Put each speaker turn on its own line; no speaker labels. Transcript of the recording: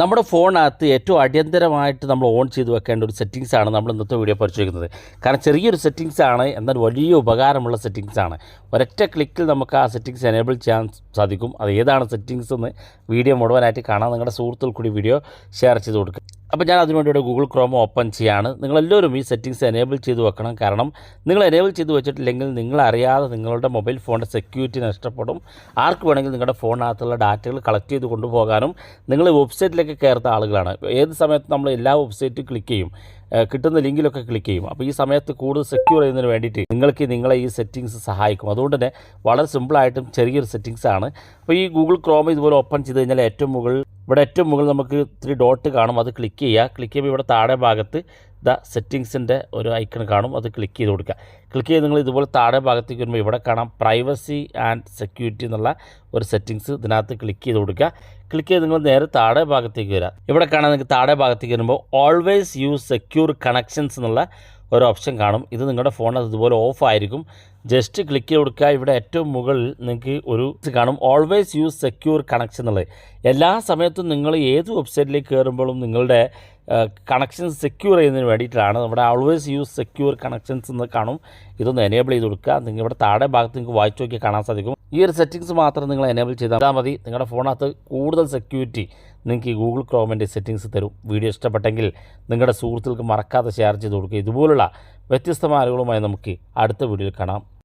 നമ്മുടെ ഫോണിനകത്ത് ഏറ്റവും അടിയന്തരമായിട്ട് നമ്മൾ ഓൺ ചെയ്ത് വെക്കേണ്ട ഒരു സെറ്റിങ്സാണ് നമ്മൾ ഇന്നത്തെ വീഡിയോ പരിശോധിക്കുന്നത്. കാരണം ചെറിയൊരു സെറ്റിങ്സ് ആണ് എന്നാൽ വലിയ ഉപകാരമുള്ള സെറ്റിങ്സ് ആണ് ഒരൊറ്റ ക്ലിക്കിൽ നമുക്ക് ആ സെറ്റിങ്സ് എനേബിൾ ചെയ്യാൻ സാധിക്കും. അത് ഏതാണ് സെറ്റിങ്സ് എന്ന് വീഡിയോ മുഴുവനായിട്ട് കാണാൻ നിങ്ങളുടെ സുഹൃത്തുക്കൾ കൂടി വീഡിയോ ഷെയർ ചെയ്ത് കൊടുക്കുക. അപ്പോൾ ഞാൻ അതിനുവേണ്ടി ഇവിടെ ഗൂഗിൾ ക്രോം ഓപ്പൺ ചെയ്യാണ്. നിങ്ങളെല്ലാവരും ഈ സെറ്റിങ്സ് എനേബിൾ ചെയ്ത് വെക്കണം. കാരണം നിങ്ങൾ എനേബിൾ ചെയ്ത് വെച്ചിട്ടില്ലെങ്കിൽ നിങ്ങൾ അറിയാതെ നിങ്ങളുടെ മൊബൈൽ ഫോണിന്റെ സെക്യൂരിറ്റി നഷ്ടപ്പെടും. ആർക്ക് വേണമെങ്കിൽ നിങ്ങളുടെ ഫോണിനകത്തുള്ള ഡാറ്റകൾ കളക്ട് ചെയ്ത് കൊണ്ടുപോകാനും നിങ്ങൾ വെബ്സൈറ്റിലേക്ക് കയറുന്ന ആളുകളാണ്. ഏത് സമയത്ത് നമ്മൾ എല്ലാ വെബ്സൈറ്റും ക്ലിക്ക് ചെയ്യും. കിട്ടുന്ന ലിങ്കിലൊക്കെ ക്ലിക്ക് ചെയ്യും. അപ്പോൾ ഈ സമയത്ത് കൂടുതൽ സെക്യൂർ ചെയ്യുന്നതിന് വേണ്ടിയിട്ട് നിങ്ങൾക്ക് നിങ്ങളെ ഈ സെറ്റിങ്സ് സഹായിക്കും. അതുകൊണ്ട് തന്നെ വളരെ സിമ്പിളായിട്ടും ചെറിയൊരു സെറ്റിങ്സാണ് അപ്പോൾ ഈ ഗൂഗിൾ ക്രോം ഇതുപോലെ ഓപ്പൺ ചെയ്ത് കഴിഞ്ഞാൽ ഏറ്റവും മുകളിൽ ഇവിടെ ഏറ്റവും മുകളിൽ നമുക്ക് ഇത്തിരി ഡോട്ട് കാണും. അത് ക്ലിക്ക് ചെയ്യുക. ക്ലിക്ക് ചെയ്യുമ്പോൾ ഇവിടെ താഴെ ഭാഗത്ത് ദ സെറ്റിങ്സിന്റെ ഒരു ഐക്കൺ കാണും. അത് ക്ലിക്ക് ചെയ്ത് കൊടുക്കുക. ക്ലിക്ക് ചെയ്ത് നിങ്ങൾ ഇതുപോലെ താഴെ ഭാഗത്തേക്ക് വരുമ്പോൾ ഇവിടെ കാണാം പ്രൈവസി ആൻഡ് സെക്യൂരിറ്റി എന്നുള്ള ഒരു സെറ്റിങ്സ് ഇതിനകത്ത് ക്ലിക്ക് ചെയ്ത് കൊടുക്കുക. ക്ലിക്ക് ചെയ്ത് നിങ്ങൾ നേരെ താഴെ ഭാഗത്തേക്ക് വരിക. ഇവിടെ കാണാൻ നിങ്ങൾക്ക് താഴെ ഭാഗത്തേക്ക് വരുമ്പോൾ ഓൾവേസ് യൂസ് സെക്യൂർ കണക്ഷൻസ് എന്നുള്ള ഒരു ഓപ്ഷൻ കാണും. ഇത് നിങ്ങളുടെ ഫോണിൽ ഇതുപോലെ ഓഫ് ആയിരിക്കും. ജസ്റ്റ് ക്ലിക്ക് ചെയ്ത് കൊടുക്കുക. ഇവിടെ ഏറ്റവും മുകളിൽ നിങ്ങൾക്ക് ഒരു കാണും. ഓൾവേസ് യൂസ് സെക്യൂർ കണക്ഷൻ എന്നുള്ളത്. എല്ലാ സമയത്തും നിങ്ങൾ ഏത് വെബ്സൈറ്റിലേക്ക് കയറുമ്പോഴും നിങ്ങളുടെ കണക്ഷൻസ് സെക്യൂർ ചെയ്യുന്നതിന് വേണ്ടിയിട്ടാണ്. നമ്മുടെ ഓൾവേസ് യൂസ് സെക്യൂർ കണക്ഷൻസ് എന്ന് കാണും. ഇതൊന്ന് എനേബിൾ ചെയ്ത് കൊടുക്കുക. നിങ്ങൾ ഇവിടെ താഴെ ഭാഗത്ത് നിങ്ങൾക്ക് വായിച്ചു നോക്കി കാണാൻ സാധിക്കും. ഈ ഒരു സെറ്റിങ്സ് മാത്രം നിങ്ങൾ എനേബിൾ ചെയ്താൽ മതി. നിങ്ങളുടെ ഫോണിനകത്ത് കൂടുതൽ സെക്യൂരിറ്റി നിങ്ങൾക്ക് ഈ ഗൂഗിൾ ക്രോമിന്റെ സെറ്റിങ്സ് തരും. വീഡിയോ ഇഷ്ടപ്പെട്ടെങ്കിൽ നിങ്ങളുടെ സുഹൃത്തുക്കൾക്ക് മറക്കാതെ ഷെയർ ചെയ്ത് കൊടുക്കുക. ഇതുപോലുള്ള വ്യത്യസ്തമായ അറിവുകളുമായി നമുക്ക് അടുത്ത വീഡിയോയിൽ കാണാം.